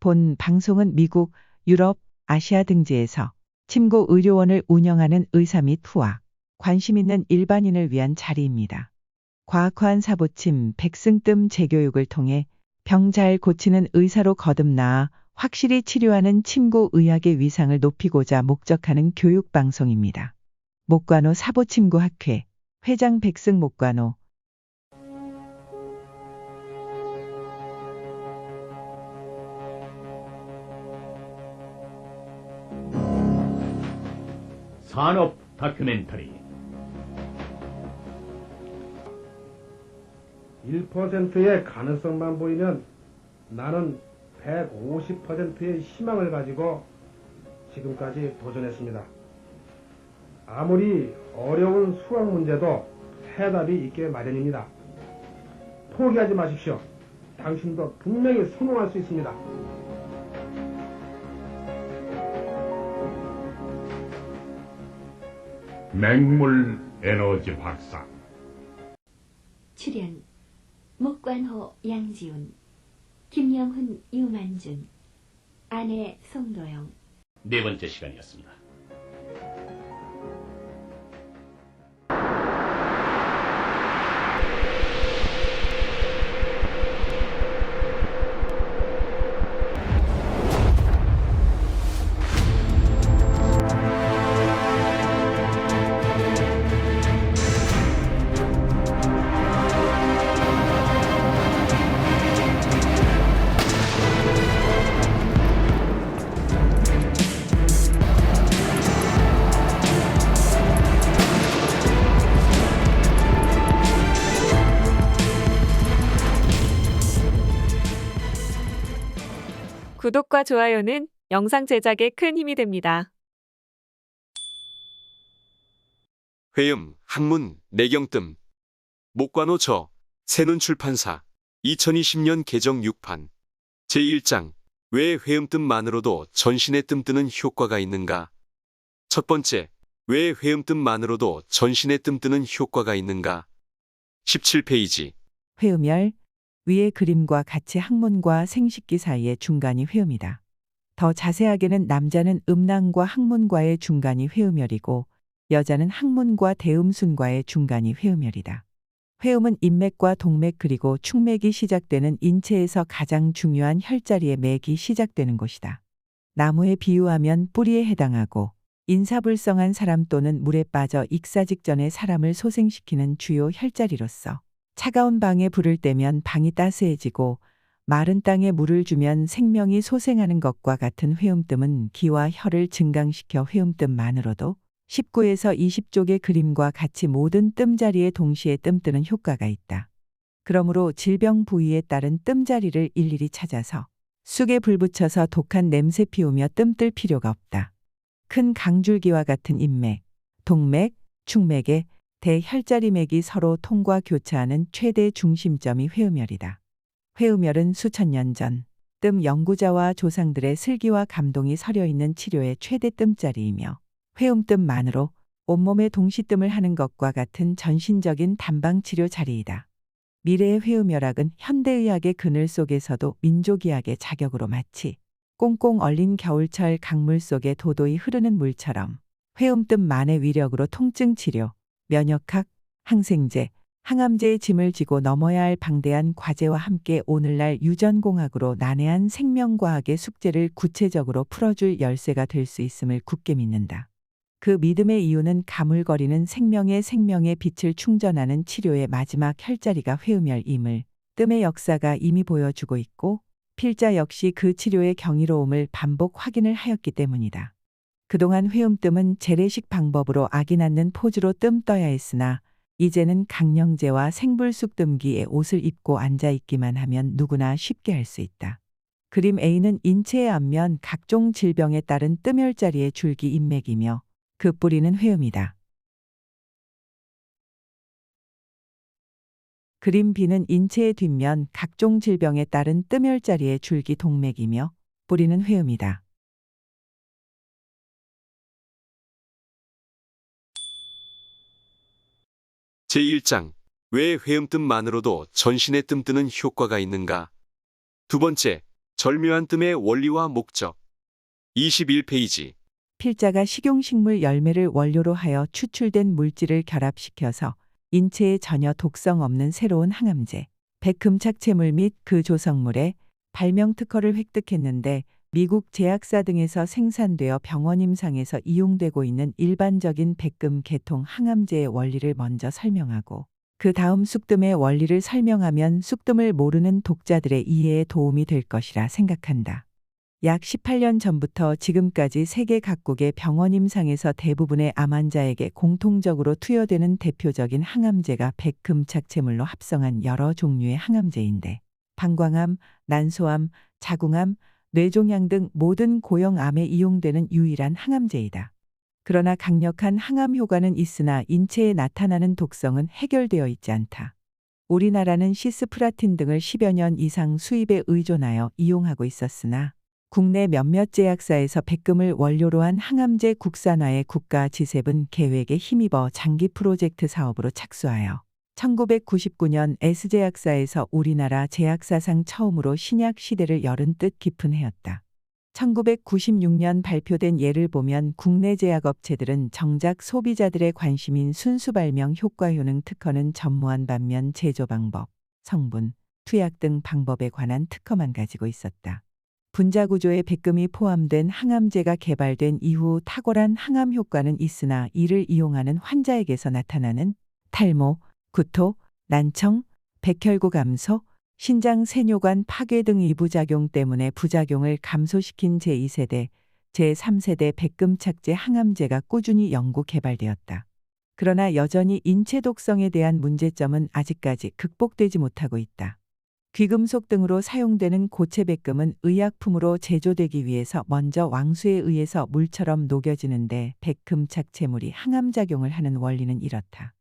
본 방송은 미국, 유럽, 아시아 등지에서 침고 의료원을 운영하는 의사 및 후와 관심 있는 일반인을 위한 자리입니다. 과학화한 사보침, 백승뜸 재교육을 통해 병 잘 고치는 의사로 거듭나아 확실히 치료하는 침고 의학의 위상을 높이고자 목적하는 교육 방송입니다. 목관호 사보침구 학회 회장 백승 목관호 산업 다큐멘터리 1%의 가능성만 보이면 나는 150%의 희망을 가지고 지금까지 도전했습니다. 아무리 어려운 수학 문제도 해답이 있게 마련입니다. 포기하지 마십시오. 당신도 분명히 성공할 수 있습니다. 맹물 에너지 박사. 출연 목관호 양지훈. 김영훈 유만준. 아내 송도영. 네 번째 시간이었습니다. 구독과 좋아요는 영상 제작에 큰 힘이 됩니다. 회음, 학문, 내경뜸. 목관호 저, 새눈 출판사. 2020년 개정 6판. 제1장. 왜 회음뜸만으로도 전신에 뜸 뜨는 효과가 있는가? 첫 번째. 왜 회음뜸만으로도 전신에 뜸 뜨는 효과가 있는가? 17페이지. 회음열 위의 그림과 같이 항문과 생식기 사이의 중간이 회음이다. 더 자세하게는 남자는 음낭과 항문과의 중간이 회음열이고 여자는 항문과 대음순과의 중간이 회음열이다. 회음은 인맥과 동맥 그리고 축맥이 시작되는 인체에서 가장 중요한 혈자리의 맥이 시작되는 곳이다. 나무에 비유하면 뿌리에 해당하고 인사불성한 사람 또는 물에 빠져 익사 직전에 사람을 소생시키는 주요 혈자리로서 차가운 방에 불을 떼면 방이 따스해지고 마른 땅에 물을 주면 생명이 소생하는 것과 같은 회음뜸은 기와 혈을 증강시켜 회음뜸만으로도 19에서 20쪽의 그림과 같이 모든 뜸자리에 동시에 뜸뜨는 효과가 있다. 그러므로 질병 부위에 따른 뜸자리를 일일이 찾아서 쑥에 불 붙여서 독한 냄새 피우며 뜸뜰 필요가 없다. 큰 강줄기와 같은 인맥, 동맥, 축맥에 대혈자리맥이 서로 통과 교차하는 최대 중심점이 회음열이다. 회음열은 수천 년 전 뜸 연구자와 조상들의 슬기와 감동이 서려 있는 치료의 최대 뜸자리이며 회음뜸만으로 온몸에 동시뜸을 하는 것과 같은 전신적인 단방 치료 자리이다. 미래의 회음열학은 현대의학의 그늘 속에서도 민족의학의 자격으로 마치 꽁꽁 얼린 겨울철 강물 속에 도도히 흐르는 물처럼 회음뜸만의 위력으로 통증 치료, 면역학, 항생제, 항암제의 짐을 지고 넘어야 할 방대한 과제와 함께 오늘날 유전공학으로 난해한 생명과학의 숙제를 구체적으로 풀어줄 열쇠가 될 수 있음을 굳게 믿는다. 그 믿음의 이유는 가물거리는 생명의 생명의 빛을 충전하는 치료의 마지막 혈자리가 회음열임을 뜸의 역사가 이미 보여주고 있고 필자 역시 그 치료의 경이로움을 반복 확인을 하였기 때문이다. 그동안 회음뜸은 재래식 방법으로 아기 낳는 포즈로 뜸 떠야 했으나 이제는 강령제와 생불숙 뜸기에 옷을 입고 앉아 있기만 하면 누구나 쉽게 할 수 있다. 그림 A는 인체의 앞면 각종 질병에 따른 뜸혈자리의 줄기 인맥이며 그 뿌리는 회음이다. 그림 B는 인체의 뒷면 각종 질병에 따른 뜸혈자리의 줄기 동맥이며 뿌리는 회음이다. 제1장. 왜 회음뜸만으로도 전신에 뜸 뜨는 효과가 있는가? 두 번째. 절묘한 뜸의 원리와 목적. 21페이지. 필자가 식용식물 열매를 원료로 하여 추출된 물질을 결합시켜서 인체에 전혀 독성 없는 새로운 항암제, 백금착체물 및 그 조성물에 발명 특허를 획득했는데 미국 제약사 등에서 생산되어 병원 임상에서 이용되고 있는 일반적인 백금 계통 항암제의 원리를 먼저 설명하고 그 다음 쑥뜸의 원리를 설명하면 쑥뜸을 모르는 독자들의 이해에 도움이 될 것이라 생각한다. 약 18년 전부터 지금까지 세계 각국의 병원 임상에서 대부분의 암 환자에게 공통적으로 투여되는 대표적인 항암제가 백금 착체물로 합성한 여러 종류의 항암제인데 방광암, 난소암, 자궁암, 뇌종양 등 모든 고형암에 이용되는 유일한 항암제이다. 그러나 강력한 항암 효과는 있으나 인체에 나타나는 독성은 해결되어 있지 않다. 우리나라는 시스프라틴 등을 10여 년 이상 수입에 의존하여 이용하고 있었으나 국내 몇몇 제약사에서 백금을 원료로 한 항암제 국산화의 국가 지셉은 계획에 힘입어 장기 프로젝트 사업으로 착수하여 1999년 S제약사에서 우리나라 제약사상 처음으로 신약 시대를 열은 뜻 깊은 해였다. 1996년 발표된 예를 보면 국내 제약업체들은 정작 소비자들의 관심인 순수 발명 효과 효능 특허는 전무한 반면 제조 방법, 성분, 투약 등 방법에 관한 특허만 가지고 있었다. 분자 구조에 백금이 포함된 항암제가 개발된 이후 탁월한 항암 효과는 있으나 이를 이용하는 환자에게서 나타나는 탈모, 구토, 난청, 백혈구 감소, 신장 세뇨관 파괴 등의 부작용 때문에 부작용을 감소시킨 제2세대, 제3세대 백금착제 항암제가 꾸준히 연구 개발되었다. 그러나 여전히 인체 독성에 대한 문제점은 아직까지 극복되지 못하고 있다. 귀금속 등으로 사용되는 고체 백금은 의약품으로 제조되기 위해서 먼저 왕수에 의해서 물처럼 녹여지는데 백금 착체물이 항암작용을 하는 원리는 이렇다.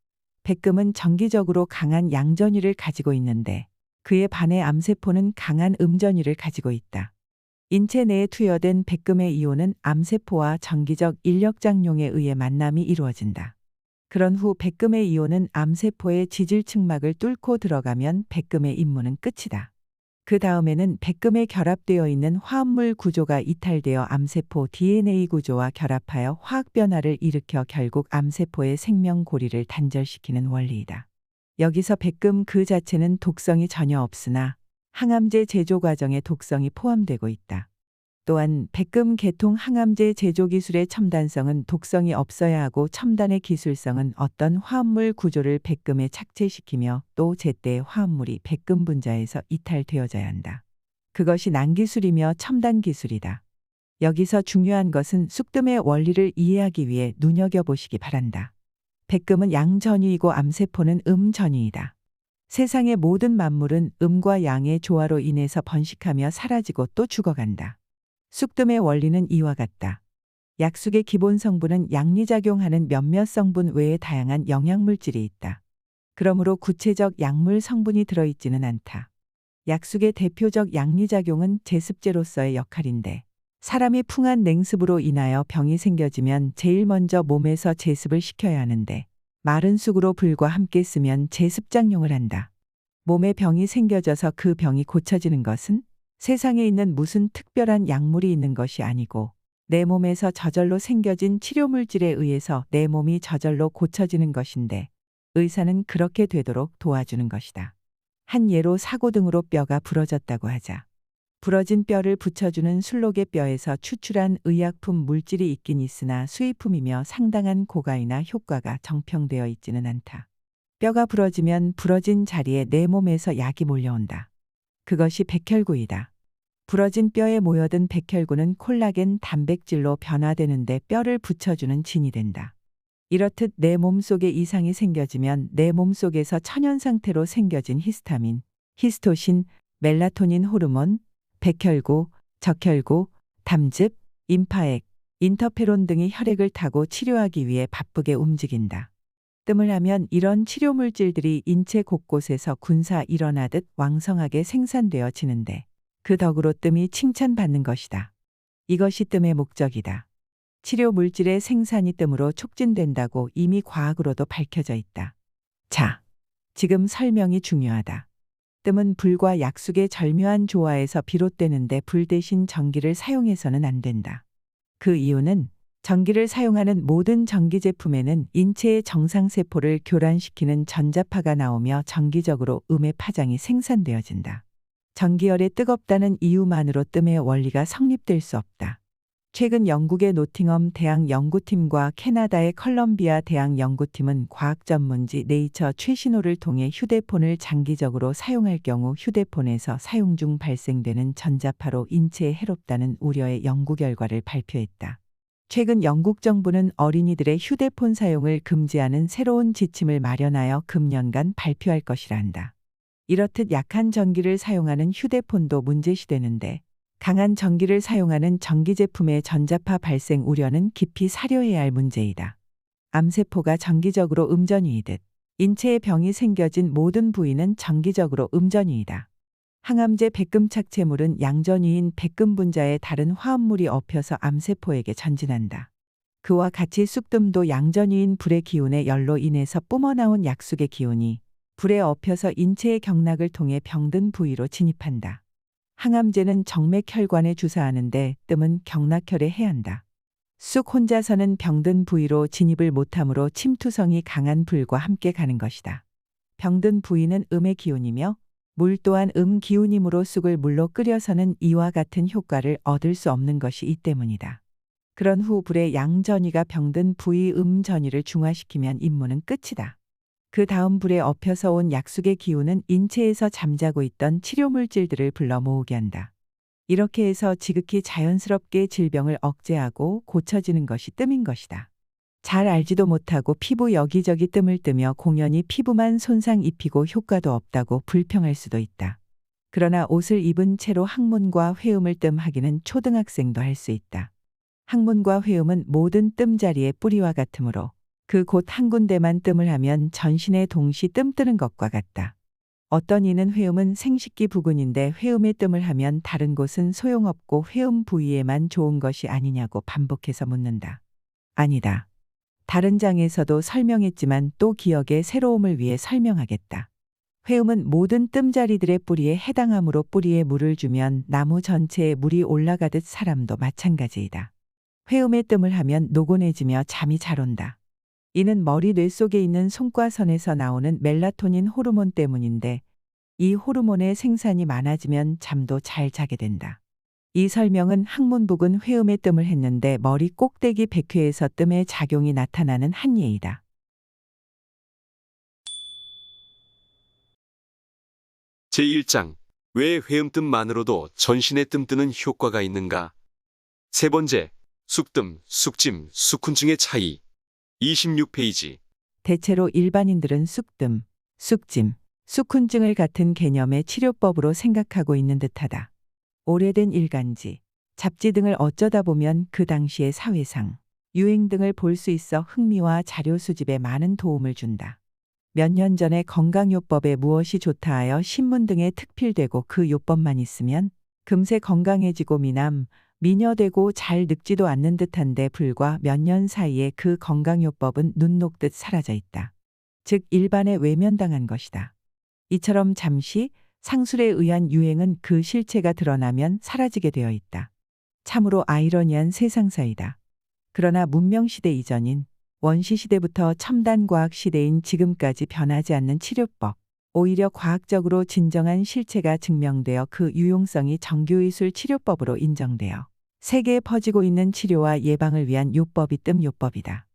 백금은 정기적으로 강한 양전위를 가지고 있는데 그에 반해 암세포는 강한 음전위를 가지고 있다. 인체 내에 투여된 백금의 이온은 암세포와 정기적 인력장용에 의해 만남이 이루어진다. 그런 후 백금의 이온은 암세포의 지질층막을 뚫고 들어가면 백금의 임무는 끝이다. 그 다음에는 백금에 결합되어 있는 화합물 구조가 이탈되어 암세포 DNA 구조와 결합하여 화학 변화를 일으켜 결국 암세포의 생명 고리를 단절시키는 원리이다. 여기서 백금 그 자체는 독성이 전혀 없으나 항암제 제조 과정에 독성이 포함되고 있다. 또한 백금 계통 항암제 제조 기술의 첨단성은 독성이 없어야 하고 첨단의 기술성은 어떤 화합물 구조를 백금에 착제시키며 또 제때의 화합물이 백금 분자에서 이탈되어져야 한다. 그것이 난기술이며 첨단 기술이다. 여기서 중요한 것은 쑥뜸의 원리를 이해하기 위해 눈여겨보시기 바란다. 백금은 양전위이고 암세포는 음전위이다. 세상의 모든 만물은 음과 양의 조화로 인해서 번식하며 사라지고 또 죽어간다. 쑥뜸의 원리는 이와 같다. 약숙의 기본 성분은 양리작용하는 몇몇 성분 외에 다양한 영양물질이 있다. 그러므로 구체적 약물 성분이 들어있지는 않다. 약숙의 대표적 양리작용은 제습제로서의 역할인데 사람이 풍한 냉습으로 인하여 병이 생겨지면 제일 먼저 몸에서 제습을 시켜야 하는데 마른 쑥으로 불과 함께 쓰면 제습장용을 한다. 몸에 병이 생겨져서 그 병이 고쳐지는 것은 세상에 있는 무슨 특별한 약물이 있는 것이 아니고 내 몸에서 저절로 생겨진 치료물질에 의해서 내 몸이 저절로 고쳐지는 것인데 의사는 그렇게 되도록 도와주는 것이다. 한 예로 사고 등으로 뼈가 부러졌다고 하자. 부러진 뼈를 붙여주는 술록의 뼈에서 추출한 의약품 물질이 있긴 있으나 수의품이며 상당한 고가이나 효과가 정평되어 있지는 않다. 뼈가 부러지면 부러진 자리에 내 몸에서 약이 몰려온다. 그것이 백혈구이다. 부러진 뼈에 모여든 백혈구는 콜라겐 단백질로 변화되는데 뼈를 붙여주는 진이 된다. 이렇듯 내 몸속에 이상이 생겨지면 내 몸속에서 천연 상태로 생겨진 히스타민, 히스토신, 멜라토닌 호르몬, 백혈구, 적혈구, 담즙, 임파액, 인터페론 등이 혈액을 타고 치료하기 위해 바쁘게 움직인다. 뜸을 하면 이런 치료 물질들이 인체 곳곳에서 군사 일어나듯 왕성하게 생산되어지는데 그 덕으로 뜸이 칭찬받는 것이다. 이것이 뜸의 목적이다. 치료 물질의 생산이 뜸으로 촉진된다고 이미 과학으로도 밝혀져 있다. 자, 지금 설명이 중요하다. 뜸은 불과 약숙의 절묘한 조화에서 비롯되는데 불 대신 전기를 사용해서는 안 된다. 그 이유는 전기를 사용하는 모든 전기 제품에는 인체의 정상세포를 교란시키는 전자파가 나오며 정기적으로 음의 파장이 생산되어진다. 전기열에 뜨겁다는 이유만으로 뜸의 원리가 성립될 수 없다. 최근 영국의 노팅엄 대학 연구팀과 캐나다의 컬럼비아 대학 연구팀은 과학 전문지 네이처 최신호를 통해 휴대폰을 장기적으로 사용할 경우 휴대폰에서 사용 중 발생되는 전자파로 인체에 해롭다는 우려의 연구 결과를 발표했다. 최근 영국 정부는 어린이들의 휴대폰 사용을 금지하는 새로운 지침을 마련하여 금년간 발표할 것이라 한다. 이렇듯 약한 전기를 사용하는 휴대폰도 문제시되는데 강한 전기를 사용하는 전기 제품의 전자파 발생 우려는 깊이 사려해야 할 문제이다. 암세포가 정기적으로 음전이이듯 인체에 병이 생겨진 모든 부위는 정기적으로 음전이이다. 항암제 백금착체물은 양전이인 백금 분자에 다른 화합물이 엎여서 암세포에게 전진한다. 그와 같이 쑥뜸도 양전이인 불의 기운의 열로 인해서 뿜어나온 약숙의 기운이 불에 엎여서 인체의 경락을 통해 병든 부위로 진입한다. 항암제는 정맥혈관에 주사하는데 뜸은 경락혈에 해한다. 쑥 혼자서는 병든 부위로 진입을 못하므로 침투성이 강한 불과 함께 가는 것이다. 병든 부위는 음의 기운이며 물 또한 음 기운이므로 쑥을 물로 끓여서는 이와 같은 효과를 얻을 수 없는 것이 이 때문이다. 그런 후 불의 양전이가 병든 부위 음 전이를 중화시키면 임무는 끝이다. 그 다음 불에 엎여서 온 약숙의 기운은 인체에서 잠자고 있던 치료 물질들을 불러 모으게 한다. 이렇게 해서 지극히 자연스럽게 질병을 억제하고 고쳐지는 것이 뜸인 것이다. 잘 알지도 못하고 피부 여기저기 뜸을 뜨며 공연히 피부만 손상 입히고 효과도 없다고 불평할 수도 있다. 그러나 옷을 입은 채로 항문과 회음을 뜸하기는 초등학생도 할 수 있다. 항문과 회음은 모든 뜸자리의 뿌리와 같으므로 그곳한 군데만 뜸을 하면 전신에 동시 뜸 뜨는 것과 같다. 어떤 이는 회음은 생식기 부근인데 회음에 뜸을 하면 다른 곳은 소용없고 회음 부위에만 좋은 것이 아니냐고 반복해서 묻는다. 아니다. 다른 장에서도 설명했지만 또 기억의 새로움을 위해 설명하겠다. 회음은 모든 뜸자리들의 뿌리에 해당하므로 뿌리에 물을 주면 나무 전체에 물이 올라가듯 사람도 마찬가지이다. 회음에 뜸을 하면 노곤해지며 잠이 잘 온다. 이는 머리 뇌 속에 있는 손과선에서 나오는 멜라토닌 호르몬 때문인데 이 호르몬의 생산이 많아지면 잠도 잘 자게 된다. 이 설명은 항문 부근 회음의 뜸을 했는데 머리 꼭대기 백회에서 뜸의 작용이 나타나는 한 예이다. 제1장 왜 회음뜸만으로도 전신에 뜸 뜨는 효과가 있는가? 세 번째, 숙뜸, 숙짐, 숙훈증의 차이. 26페이지. 대체로 일반인들은 쑥뜸, 쑥짐, 쑥훈증을 같은 개념의 치료법으로 생각하고 있는 듯하다. 오래된 일간지, 잡지 등을 어쩌다 보면 그 당시의 사회상, 유행 등을 볼 수 있어 흥미와 자료 수집에 많은 도움을 준다. 몇 년 전에 건강요법에 무엇이 좋다 하여 신문 등에 특필되고 그 요법만 있으면 금세 건강해지고 미남, 미녀되고 잘 늙지도 않는 듯한데 불과 몇 년 사이에 그 건강요법은 눈 녹듯 사라져 있다. 즉 일반에 외면당한 것이다. 이처럼 잠시 상술에 의한 유행은 그 실체가 드러나면 사라지게 되어 있다. 참으로 아이러니한 세상사이다. 그러나 문명시대 이전인 원시시대부터 첨단과학 시대인 지금까지 변하지 않는 치료법, 오히려 과학적으로 진정한 실체가 증명되어 그 유용성이 정교의술 치료법으로 인정되어 세계에 퍼지고 있는 치료와 예방을 위한 요법이 뜸요법이다.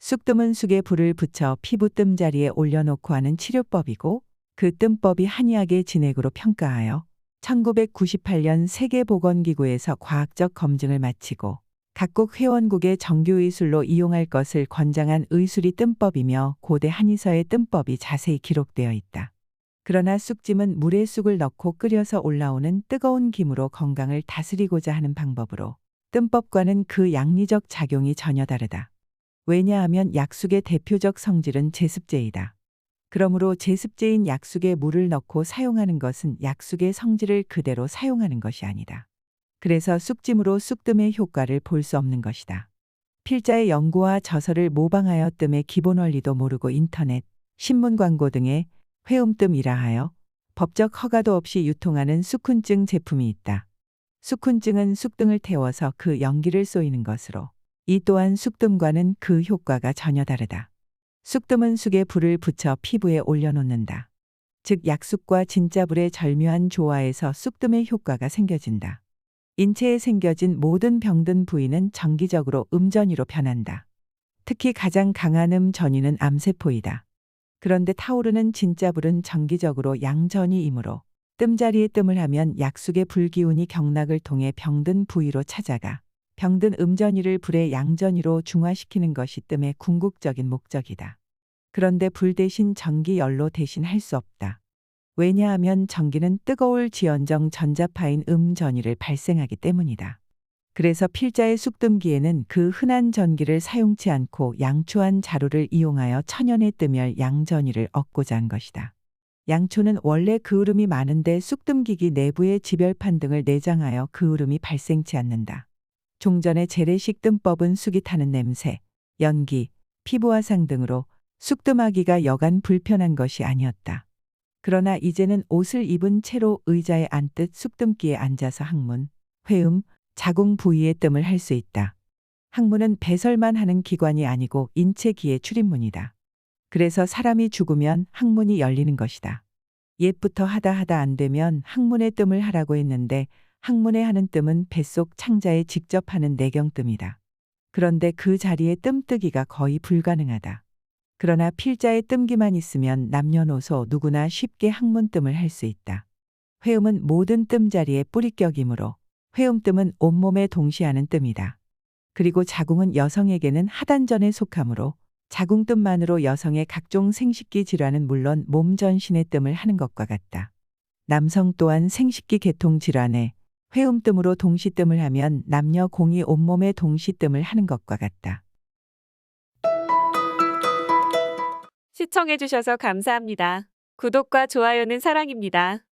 쑥뜸은 쑥에 불을 붙여 피부 뜸 자리에 올려놓고 하는 치료법이고 그 뜸법이 한의학의 진액으로 평가하여 1998년 세계보건기구에서 과학적 검증을 마치고 각국 회원국의 정교의술로 이용할 것을 권장한 의술이 뜸법이며 고대 한의서의 뜸법이 자세히 기록되어 있다. 그러나 쑥짐은 물에 쑥을 넣고 끓여서 올라오는 뜨거운 김으로 건강을 다스리고자 하는 방법으로 뜸법과는 그 양리적 작용이 전혀 다르다. 왜냐하면 약숙의 대표적 성질은 제습제이다. 그러므로 제습제인 약숙에 물을 넣고 사용하는 것은 약숙의 성질을 그대로 사용하는 것이 아니다. 그래서 쑥짐으로 쑥뜸의 효과를 볼 수 없는 것이다. 필자의 연구와 저서를 모방하여 뜸의 기본 원리도 모르고 인터넷, 신문 광고 등에 회음뜸이라 하여 법적 허가도 없이 유통하는 수쿤증 제품이 있다. 수쿤증은 쑥등을 태워서 그 연기를 쏘이는 것으로 이 또한 쑥뜸과는 그 효과가 전혀 다르다. 쑥뜸은 쑥에 불을 붙여 피부에 올려놓는다. 즉 약쑥과 진짜 불의 절묘한 조화에서 쑥뜸의 효과가 생겨진다. 인체에 생겨진 모든 병든 부위는 정기적으로 음전이로 변한다. 특히 가장 강한 음전이는 암세포이다. 그런데 타오르는 진짜 불은 정기적으로 양전이이므로 뜸자리에 뜸을 하면 약숙의 불기운이 경락을 통해 병든 부위로 찾아가 병든 음전이를 불의 양전이로 중화시키는 것이 뜸의 궁극적인 목적이다. 그런데 불 대신 전기 열로 대신할 수 없다. 왜냐하면 전기는 뜨거울 지연정 전자파인 음전이를 발생하기 때문이다. 그래서 필자의 쑥뜸기에는 그 흔한 전기를 사용치 않고 양초한 자루를 이용하여 천연의 뜸열 양전이를 얻고자 한 것이다. 양초는 원래 그을음이 많은데 쑥뜸기기 내부에 지별판 등을 내장하여 그을음이 발생치 않는다. 종전의 재래식 뜸법은 쑥이 타는 냄새, 연기, 피부 화상 등으로 쑥뜸하기가 여간 불편한 것이 아니었다. 그러나 이제는 옷을 입은 채로 의자에 앉듯 쑥뜸기에 앉아서 항문, 회음, 자궁 부위의 뜸을 할 수 있다. 항문은 배설만 하는 기관이 아니고 인체기의 출입문이다. 그래서 사람이 죽으면 항문이 열리는 것이다. 옛부터 하다 하다 안 되면 항문의 뜸을 하라고 했는데 항문에 하는 뜸은 뱃속 창자에 직접 하는 내경뜸이다. 그런데 그 자리에 뜸뜨기가 거의 불가능하다. 그러나 필자의 뜸기만 있으면 남녀노소 누구나 쉽게 항문뜸을 할 수 있다. 회음은 모든 뜸 자리의 뿌리격이므로 회음뜸은 온몸에 동시에 하는 뜸이다. 그리고 자궁은 여성에게는 하단전에 속하므로 자궁뜸만으로 여성의 각종 생식기 질환은 물론 몸 전신의 뜸을 하는 것과 같다. 남성 또한 생식기 계통 질환에 회음뜸으로 동시뜸을 하면 남녀 공이 온몸에 동시뜸을 하는 것과 같다. 시청해주셔서 감사합니다. 구독과 좋아요는 사랑입니다.